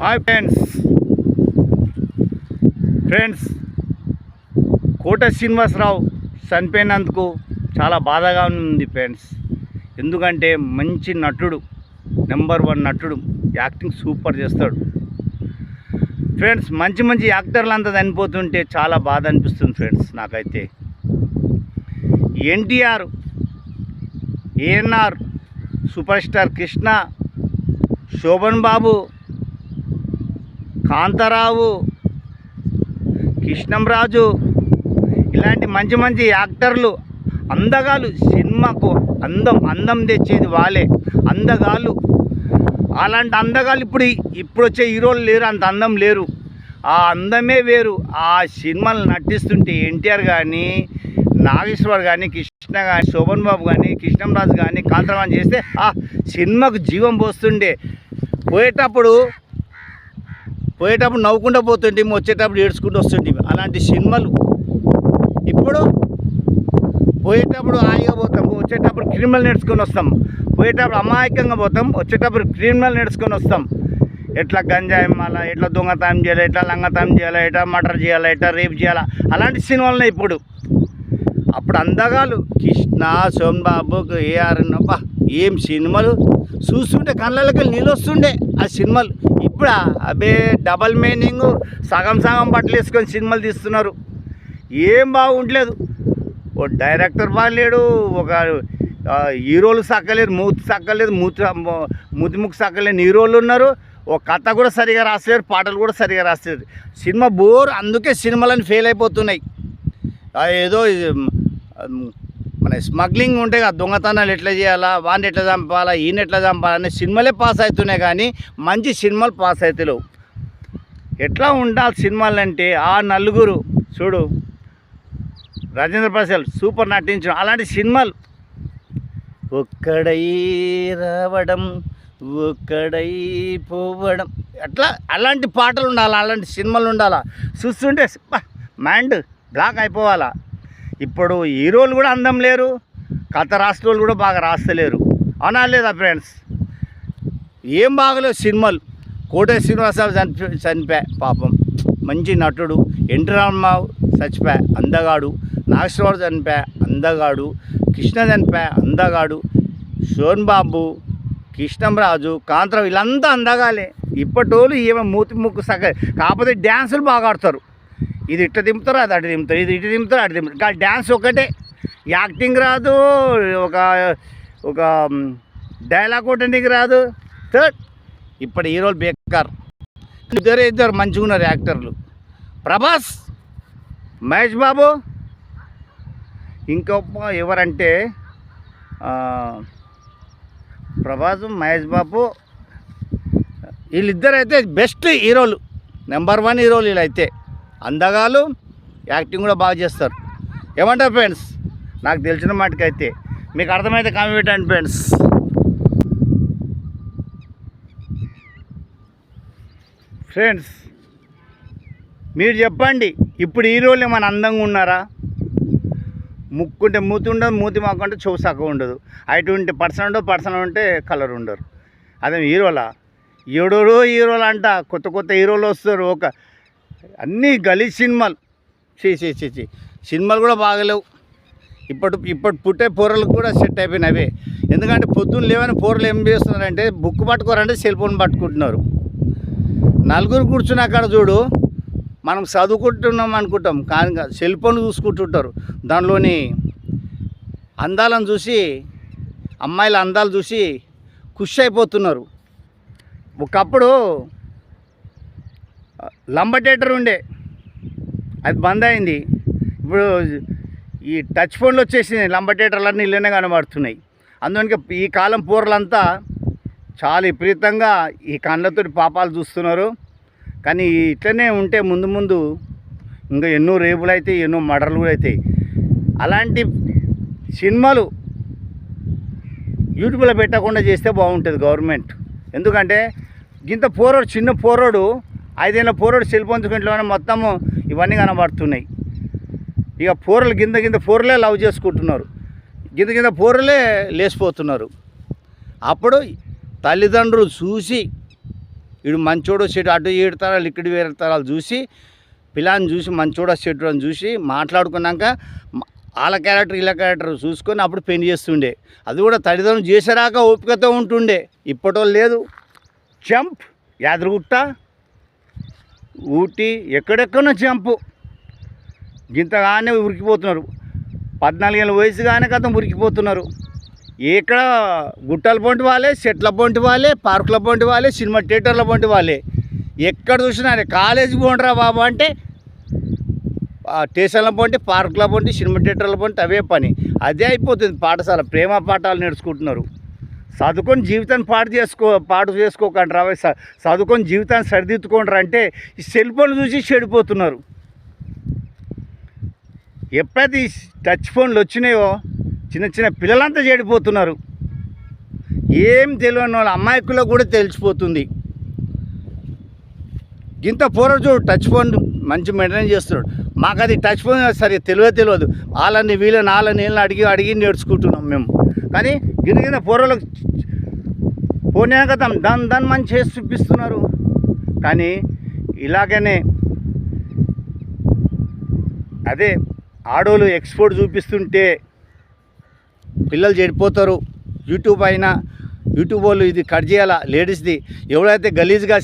Hi friends. Friends Kota Srinivasarao చనిపోయినందుకు చాలా బాధగా ఉంది ఫ్రెండ్స్. ఎందుకంటే మంచి నటుడు నెంబర్ వన్ నటుడు యాక్టింగ్ సూపర్ చేస్తాడు. ఫ్రెండ్స్ మంచి మంచి యాక్టర్లు అంతా చనిపోతుంటే చాలా బాధ అనిపిస్తుంది ఫ్రెండ్స్ నాకైతే. NTR ANR super star Krishna Sobhan Babu Kantharao Krishnamraju ఇలాంటి మంచి మంచి యాక్టర్లు అందగాలు సినిమాకు అందం అందం తెచ్చేది వాళ్ళే. అందగాలు అలాంటి అందగాలు ఇప్పుడు ఇప్పుడు వచ్చే హీరోలు లేరు అంత అందం లేరు. ఆ అందమే వేరు. ఆ సినిమాలు నటిస్తుంటే ఎన్టీఆర్ కానీ నాగేశ్వర్ కానీ కృష్ణ కానీ శోభన్ బాబు కానీ కృష్ణంరాజు కానీ కాంతరావు చేస్తే ఆ సినిమాకు జీవం పోస్తుండే. పోయేటప్పుడు పోయేటప్పుడు నవ్వుకుంటూ పోతుంటే వచ్చేటప్పుడు ఏడ్చుకుంటూ వస్తుంటే. అలాంటి సినిమాలు ఇప్పుడు పోయేటప్పుడు హాయిగా పోతాం వచ్చేటప్పుడు క్రిమినల్ నేర్చుకొని వస్తాం పోయేటప్పుడు అమాయకంగా పోతాం వచ్చేటప్పుడు క్రిమినల్ నేర్చుకొని వస్తాం. ఎట్లా గంజాయి మళ్ళా ఎట్లా దొంగతనం చేయాలి ఎట్లా లంగతనం చేయాలి ఎట్లా మర్డర్ చేయాలి ఎట్లా రేప్ చేయాలా అలాంటి సినిమాలు ఇప్పుడు. అప్పుడు అందగాలు కృష్ణ సోన్ బాబు ఏఆర్ అబ్బా ఏం సినిమాలు? చూస్తుంటే కళ్ళకి నీళ్ళు వస్తుండే ఆ సినిమాలు. ఇప్పుడు అబే డబల్ మీనింగ్ సగం సగం బట్టలు వేసుకొని సినిమాలు తీస్తున్నారు. ఏం బాగుండలేదు ఓ డైరెక్టర్ బాగలేడు ఒక హీరోలు సక్కలేదు మూతి సక్కలేదు మూతి మూతి సక్కలేని హీరోలు ఉన్నారు. ఒక కథ కూడా సరిగా రాస్తలేరు పాటలు కూడా సరిగా రాస్తలేరు. సినిమా బోర్ అందుకే సినిమాలని ఫెయిల్ అయిపోతున్నాయి. ఏదో మన స్మగ్లింగ్ ఉంటే కదా దొంగతనాలు ఎట్లా చేయాలా వాడిని ఎట్లా చంపాలా ఈయన ఎట్లా చంపాలా అనే సినిమాలే పాస్ అవుతున్నాయి కానీ మంచి సినిమాలు పాస్ అవుతలేవు. ఎట్లా ఉండాలి సినిమాలు అంటే ఆ నలుగురు చూడు రాజేంద్ర ప్రసాద్ సూపర్ నటించడం అలాంటి సినిమాలు. ఒక్కడై రావడం ఒక్కడై పోవడం. అట్లా అలాంటి పాటలు ఉండాలి అలాంటి సినిమాలు ఉండాలా? చూస్తుంటే మైండ్ బ్లాక్ అయిపోవాలా? ఇప్పుడు హీరోలు కూడా అందం లేరు కథ రాష్ట్రోలు కూడా బాగా రాస్తలేరు. అనా లేదా ఫ్రెండ్స్? ఏం బాగలేవు సినిమాలు. కోటే శ్రీనివాసరావు చనిపి చనిపా పాపం. మంచి నటుడు. ఎన్టీ రామారావు అందగాడు. నాగేశ్వరరావు చనిపా అందగాడు. కృష్ణ చనిపా అందగాడు. సోన్ బాబు కృష్ణంరాజు కాంతరావు వీళ్ళంతా అందగాలే. ఇప్పటి వాళ్ళు ఏమో మూతి ముక్కు సగ కాకపోతే డ్యాన్సులు బాగా ఆడతారు. ఇది ఇట్ట దింపుతారు అది అటు దింపుతారు ఇది ఇటు దింపుతారు అటు దింపుతారు. కానీ డ్యాన్స్ ఒకటే యాక్టింగ్ రాదు ఒక ఒక డైలాగ్ కొట్టడానికి రాదు. థర్డ్ ఇప్పుడు హీరోలు బేకార్. ఇద్దరు ఇద్దరు మంచిగా ఉన్నారు యాక్టర్లు. ప్రభాస్ మహేష్ బాబు ఇంకొక ఎవరంటే ప్రభాస్ మహేష్ బాబు వీళ్ళిద్దరైతే అయితే బెస్ట్ హీరోలు. నెంబర్ వన్ హీరోలు వీళ్ళైతే. అందగాలు యాక్టింగ్ కూడా బాగా చేస్తారు. ఏమంటారు ఫ్రెండ్స్? నాకు తెలిసిన మాటకైతే మీకు అర్థమైతే కామెంట్ పెట్టండి ఫ్రెండ్స్. ఫ్రెండ్స్ మీరు చెప్పండి ఇప్పుడు హీరోలు ఏమైనా అందంగా ఉన్నారా? ముక్కుంటే మూతి ఉండదు మూతి మాకుంటే చెవు సగం ఉండదు. అటువంటి పర్సన్ ఉండదు పర్సన్ ఉంటే కలర్ ఉండరు. అదే హీరోలా? ఎవడో హీరోలు అంట కొత్త కొత్త హీరోలు వస్తారు ఒక అన్నీ గలీజ్ సినిమాలు. చీ చీ సినిమాలు కూడా బాగలేవు. ఇప్పుడు ఇప్పుడు పుట్టే పోరలకు కూడా సెట్ అయిపోయినాయి అవే. ఎందుకంటే పొద్దున్న లేవని పోరలు ఏం చేస్తున్నారంటే బుక్ పట్టుకోరంటే సెల్ ఫోన్ పట్టుకుంటున్నారు. నలుగురు కూర్చుని అక్కడ చూడు మనం చదువుకుంటున్నాం అనుకుంటాం. కానీ సెల్ ఫోన్ చూసుకుంటుంటారు. దానిలోని అందాలను చూసి అమ్మాయిల అందాలు చూసి ఖుషి అయిపోతున్నారు. ఒకప్పుడు లంబ థియేటర్ ఉండే. అది బంద్ అయింది. ఇప్పుడు ఈ టచ్ ఫోన్లు వచ్చేసినాయి. లంబ థియేటర్లన్నీ ఇళ్ళనే కనబడుతున్నాయి. అందుకని ఈ కాలం పూర్లంతా చాలా విపరీతంగా ఈ కళ్ళతో పాపాలు చూస్తున్నారు. కానీ ఇట్లనే ఉంటే ముందు ముందు ఇంకా ఎన్నో రేపులు అవుతాయి ఎన్నో మర్డర్లు కూడా అవుతాయి అలాంటి సినిమాలు యూట్యూబ్లో పెట్టకుండా చేస్తే బాగుంటుంది గవర్నమెంట్. ఎందుకంటే ఇంత పోరోడు చిన్న పోరోడు ఐదేళ్ళ పోరోడు సెల్ ఫోన్ ఇంట్లోనే మొత్తము ఇవన్నీ కనబడుతున్నాయి. ఇక పోరలు గింద గింద పోరలే లవ్ చేసుకుంటున్నారు. గింద గింద పోరలే లేచిపోతున్నారు. అప్పుడు తల్లిదండ్రులు చూసి వీడు మంచోడు చెడు అటు ఏడు తరాలు ఇక్కడ వేరే తరాలు చూసి పిల్లని చూసి మంచోడ చెడు అని చూసి మాట్లాడుకున్నాక వాళ్ళ క్యారెక్టర్ వీళ్ళ క్యారెక్టర్ చూసుకొని అప్పుడు పెళ్ళి చేస్తుండే. అది కూడా తల్లిదండ్రులు చేసేరాక ఓపికతో ఉంటుండే. ఇప్పటో లేదు. చెంప్ యాదరిగుట్ట ఊటీ ఎక్కడెక్కడో చెంపు. గింతగానే ఉరికిపోతున్నారు. పద్నాలుగేళ్ళ వయసు కానీ కదా ఉరికిపోతున్నారు. ఇక్కడ గుట్టల పొంటి వాళ్ళే చెట్ల పొంటి వాళ్ళే పార్కుల పొంటి వాళ్ళే సినిమా థియేటర్ల పొంటి వాళ్ళే. ఎక్కడ చూసినా అరే కాలేజీ పోండిరా బాబు అంటే స్టేషన్ల పొంటి పార్కుల పొంటి సినిమా థియేటర్ల పొంటి అవే పని. అదే అయిపోతుంది పాఠశాల. ప్రేమ పాఠాలు నేర్చుకుంటున్నారు. చదువుకొని జీవితాన్ని పాడు చేసుకో పాడు చేసుకోకండి రావే చదువుకొని జీవితాన్ని సరిదిద్దుకోండి అంటే ఈ సెల్ ఫోన్ చూసి చెడిపోతున్నారు. ఎప్పుడైతే ఈ టచ్ ఫోన్లు వచ్చినాయో చిన్న చిన్న పిల్లలంతా చెడిపోతున్నారు. ఏం తెలియని వాళ్ళ అమాయకులకు కూడా తెలిసిపోతుంది. ఇంత పూర్వ చూడు టచ్ ఫోన్ మంచి మెయింటైన్ చేస్తున్నాడు. మాకు అది టచ్ ఫోన్ సరే తెలియదు తెలియదు. వాళ్ళని వీళ్ళని వాళ్ళని వీళ్ళని అడిగి అడిగి నేర్చుకుంటున్నాం మేము. కానీ గిన్న గిన్న పూర్వలకు పోనే కదా దాని దాన్ని మంచి చేసి చూపిస్తున్నారు. కానీ ఇలాగనే అదే ఆడోళ్ళు ఎక్స్పోర్ట్ చూపిస్తుంటే పిల్లలు చెడిపోతారు. యూట్యూబ్ అయినా యూట్యూబ్ వాళ్ళు ఇది కట్ చేయాలా? లేడీస్ది ఎవరైతే గలీజ్గా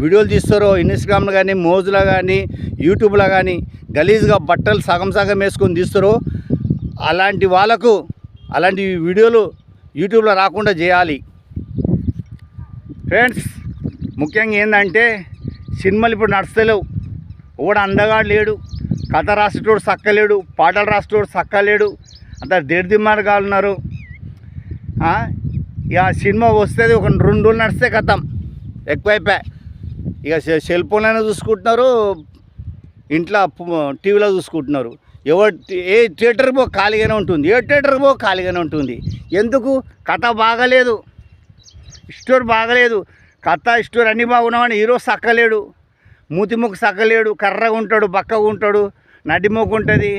వీడియోలు తీస్తారో ఇన్స్టాగ్రామ్లో కానీ మోజులో కానీ యూట్యూబ్లో కానీ గలీజ్గా బట్టలు సగం సగం వేసుకొని తీస్తారో అలాంటి వాళ్ళకు అలాంటి వీడియోలు యూట్యూబ్లో రాకుండా చేయాలి. ఫ్రెండ్స్ ముఖ్యంగా ఏంటంటే సినిమాలు ఇప్పుడు నడుస్తలేవు. ఒకడు అందగాడు లేడు కథ రాసేటోడు సక్కలేడు పాటలు రాసేటోడు సక్కలేడు అంత దిడ్దిమ్మాడుగా ఉన్నారు. ఇక సినిమా వస్తుంది ఒక రెండు రోజులు నడిస్తే కథం ఎక్కువైపోయా. ఇక సెల్ ఫోన్లోనే చూసుకుంటున్నారు ఇంట్లో టీవీలో చూసుకుంటున్నారు. ఎవరు ఏ థియేటర్కి పో ఖాళీగానే ఉంటుంది. ఏ థియేటర్కి పో ఖాళీగానే ఉంటుంది. ఎందుకు? కథ బాగలేదు. స్టోర్ బాగలేదు. కథ స్టోర్ అన్నీ బాగున్నామని హీరో సక్కలేడు. మూతి సక్కలేడు. కర్రగా ఉంటాడు బక్కగా ఉంటాడు నడి ఉంటుంది.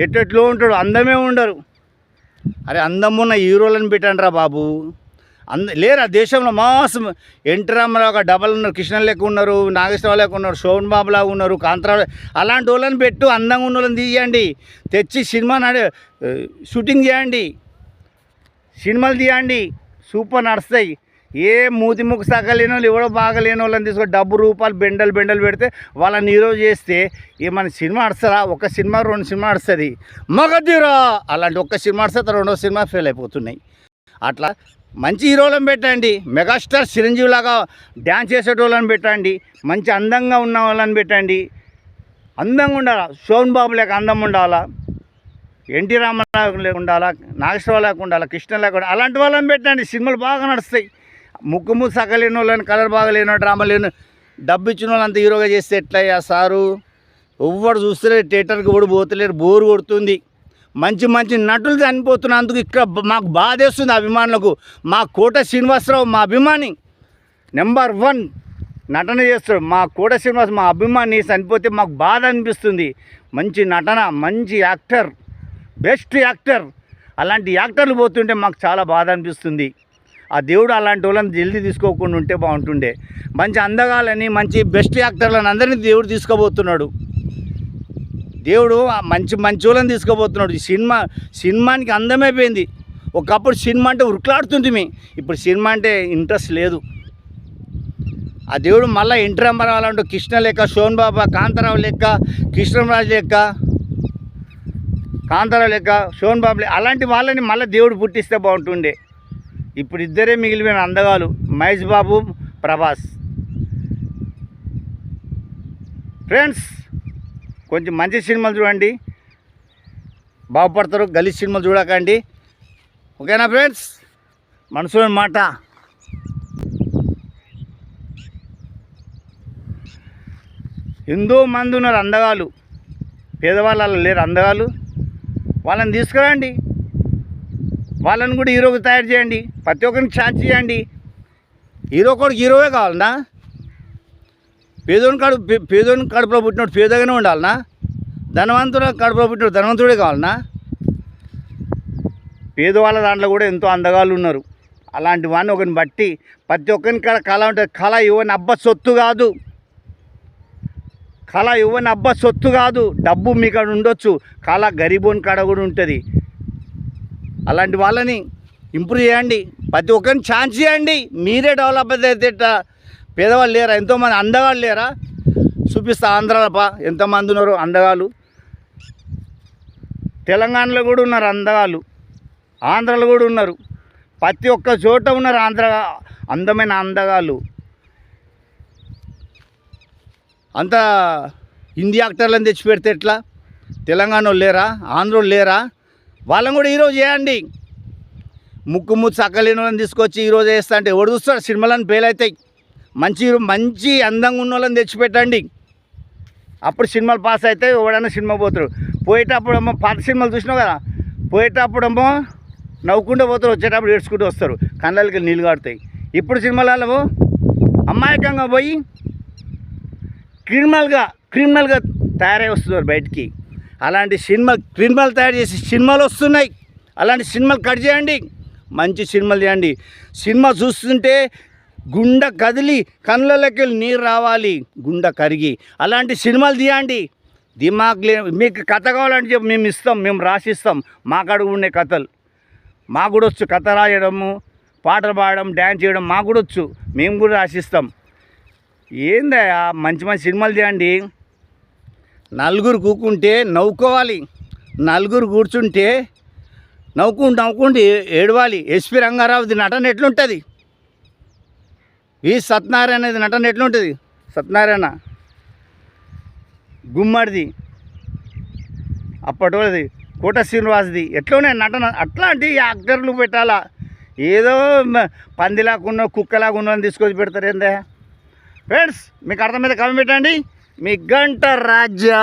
ఎట్టెట్లో ఉంటాడు? అందమే ఉండరు. అరే అందం ఉన్న హీరోలను పెట్టండి రా బాబు. అంద లేరా? దేశంలో మాస్ ఎన్టీ రామారావు ఒక డబల్ ఉన్నారు. కృష్ణ లెక్క ఉన్నారు నాగేశ్వరరావు లెక్క ఉన్నారు శోభన్ బాబు లాగా ఉన్నారు కాంతరావు అలాంటి వాళ్ళని పెట్టు అందంగా ఉన్న వాళ్ళని తీయండి. తెచ్చి సినిమా షూటింగ్ చేయండి. సినిమాలు తీయండి. సూపర్ నడుస్తాయి. ఏ మూతి ముక్కు సగలేని వాళ్ళు ఎవడో బాగలేని వాళ్ళని తీసుకొని డబ్బు రూపాయలు బెండలు బెండలు పెడితే వాళ్ళని హీరో చేస్తే ఏమైనా సినిమా నడుస్తుందా? ఒక సినిమా రెండు సినిమా నడుస్తుంది. మగధీరా! అలాంటి ఒక్క సినిమా నడుస్తుంది రెండో సినిమా ఫెయిల్ అయిపోతున్నాయి. అట్లా మంచి హీరోలను పెట్టండి. మెగాస్టార్ చిరంజీవిలాగా డ్యాన్స్ చేసేటోళ్ళని పెట్టండి. మంచి అందంగా ఉన్న వాళ్ళని పెట్టండి. అందంగా ఉండాలా? సోన్ బాబు లేక అందం ఉండాలా? ఎన్టీ రామారావు లేకుండా ఉండాలా నాగేశ్వరరావు లేకుండా ఉండాలా కృష్ణ లేకుండా అలాంటి వాళ్ళని పెట్టండి. సినిమాలు బాగా నడుస్తాయి. ముక్కు ముక్కు సగలేని వాళ్ళని కలర్ బాగా లేని డ్రామా లేని డబ్బు ఇచ్చిన వాళ్ళు అంత హీరోగా చేస్తే ఎట్లయ్యా సారు? ఎవ్వరు చూస్తే థియేటర్కి కూడా పోతలేరు బోరు కొడుతుంది. మంచి మంచి నటులు చనిపోతున్నందుకు ఇక్కడ మాకు బాధేస్తుంది అభిమానులకు. మా కోట శ్రీనివాసరావు మా అభిమాని. నెంబర్ వన్ నటన చేస్తాడు. మా కోట శ్రీనివాస్ మా అభిమాని చనిపోతే మాకు బాధ అనిపిస్తుంది. మంచి నటన మంచి యాక్టర్. Best actor. అలాంటి యాక్టర్లు పోతుంటే మాకు చాలా బాధ అనిపిస్తుంది. ఆ దేవుడు అలాంటి వాళ్ళని జల్దీ తీసుకోకుండా ఉంటే బాగుంటుండే. మంచి అందగాలని మంచి బెస్ట్ యాక్టర్లను అందరినీ దేవుడు తీసుకోబోతున్నాడు దేవుడు మంచి మంచి వాళ్ళని తీసుకోబోతున్నాడు ఈ సినిమా సినిమానికి అందమైపోయింది ఒకప్పుడు సినిమా అంటే ఉరుకులాడుతుంటిమి ఇప్పుడు సినిమా అంటే ఇంట్రెస్ట్ లేదు. ఆ దేవుడు మళ్ళీ ఇంటర్ రంభరావు కృష్ణ లెక్క శోన్ బాబా కాంతారావు లెక్క కృష్ణరాజు లెక్క కాంతారావు లెక్క శోన్ బాబులే అలాంటి వాళ్ళని మళ్ళీ దేవుడు పుట్టిస్తే బాగుంటుండే. ఇప్పుడు ఇద్దరే మిగిలిపోయిన అందగాలు మహేష్ బాబు ప్రభాస్. ఫ్రెండ్స్ కొంచెం మంచి సినిమాలు చూడండి. బాగుపడతారు గలీజ్ సినిమాలు చూడకండి. ఓకేనా ఫ్రెండ్స్? మనసులోని మాట. ఎంతో మంది ఉన్నారు అందగాలు పేదవాళ్ళు లేరు అందగాలు వాళ్ళని తీసుకురండి. వాళ్ళని కూడా హీరోకి తయారు చేయండి. ప్రతి ఒక్కరికి ఛాన్స్ చేయండి హీరో కొడుకు హీరోవే కావాలనా? పేదోని కడుపు పే- పేదోని కడుపులో పుట్టినోడు పేదగానే ఉండాలనా? ధనవంతుడు కడుపులో పుట్టినోడు ధనవంతుడే కావాలనా? పేదవాళ్ళ దాంట్లో కూడా ఎంతో అందగాళ్ళు ఉన్నారు. అలాంటి వాడిని ఒకరిని బట్టి ప్రతి ఒక్కరిని కళ ఉంటుంది కళ ఇవ్వని అబ్బ సొత్తు కాదు. కళ ఇవ్వని అబ్బ సొత్తు కాదు డబ్బు మీ కాడ ఉండొచ్చు కళ గరీబోని కాడ కూడా ఉంటుంది. అలాంటి వాళ్ళని ఇంప్రూవ్ చేయండి. ప్రతి ఒక్కరిని ఛాన్స్ చేయండి. మీరే డెవలప్ అయితే పేదవాళ్ళు లేరా? ఎంతోమంది అందగాళ్ళు లేరా? చూపిస్తా ఆంధ్రాలపా. ఎంతమంది ఉన్నారు? అందగాళ్ళు. తెలంగాణలో కూడా ఉన్నారు అందగాళ్ళు. ఆంధ్రాలో కూడా ఉన్నారు. ప్రతి ఒక్క చోట ఉన్నారు ఆంధ్ర అందమైన అందగాళ్ళు. అంతా హిందీ యాక్టర్లను తెచ్చి పెడితే ఎట్లా? తెలంగాణ లేరా? ఆంధ్రోళ్ళు లేరా? వాళ్ళని కూడా ఈరోజు చేయండి. ముక్కు ముచ్చు అక్కలేని వాళ్ళని తీసుకొచ్చి ఈరోజు వేస్తా అంటే ఎవడు చూస్తాడు? సినిమాలను ఫెయిల్ అవుతాయి. మంచి మంచి అందంగా ఉన్న వాళ్ళని తెచ్చిపెట్టండి. అప్పుడు సినిమాలు పాస్ అయితే ఎవడన్నా సినిమా పోతారు పోయేటప్పుడమ్మో పాత సినిమాలు చూసినావు కదా? పోయేటప్పుడు ఏమో నవ్వుకుంటూ పోతారు. వచ్చేటప్పుడు ఏడ్చుకుంటూ వస్తారు. కళ్ళకి నీళ్ళు కాడుతాయి ఇప్పుడు సినిమాలలో అమాయకంగా పోయి క్రిమినల్గా క్రిమినల్గా తయారై వస్తున్నారు బయటికి. అలాంటి సినిమా క్రిమినల్ తయారు చేసి సినిమాలు వస్తున్నాయి. అలాంటి సినిమాలు కట్ చేయండి. మంచి సినిమాలు చేయండి. సినిమా చూస్తుంటే గుండె కదిలి కళ్ళలోకి వెళ్ళి నీరు రావాలి. గుండె కరిగి. అలాంటి సినిమాలు తీయండి. దిమాగ్ లే మీకు కథ కావాలంటే చెప్పు మేము ఇస్తాం మేము రాసిస్తాం. మా ఉండే కథలు. మాకు కూడా వచ్చు. కథ రాయడము పాటలు పాడడం డ్యాన్స్ చేయడం మాకు కూడా వచ్చు. మేము కూడా రాసిస్తాం. ఏందయ్యా? మంచి మంచి సినిమాలు తీయండి. నలుగురు కూకుంటే నవ్వుకోవాలి. నలుగురు కూర్చుంటే నవ్వుకుంటూ నవ్వుకుంటూ ఏడవాలి. ఎస్పి రంగారావుది నటన ఎట్లుంటుంది? ఈ సత్యనారాయణది నటన ఎట్లుంటుంది? సత్యనారాయణ గుమ్మడిది అప్పటి వాళ్ళది కోట శ్రీనివాస్ది ఎట్లనే నటన? అట్లాంటి యాక్టర్లు పెట్టాలా? ఏదో పందిలాగా ఉన్న కుక్కలాగా ఉన్నదని తీసుకొచ్చి పెడతారు ఏందా ఫ్రెండ్స్ మీకు అర్థమైతే కమెంట్ పెట్టండి. మీ గంట రాజా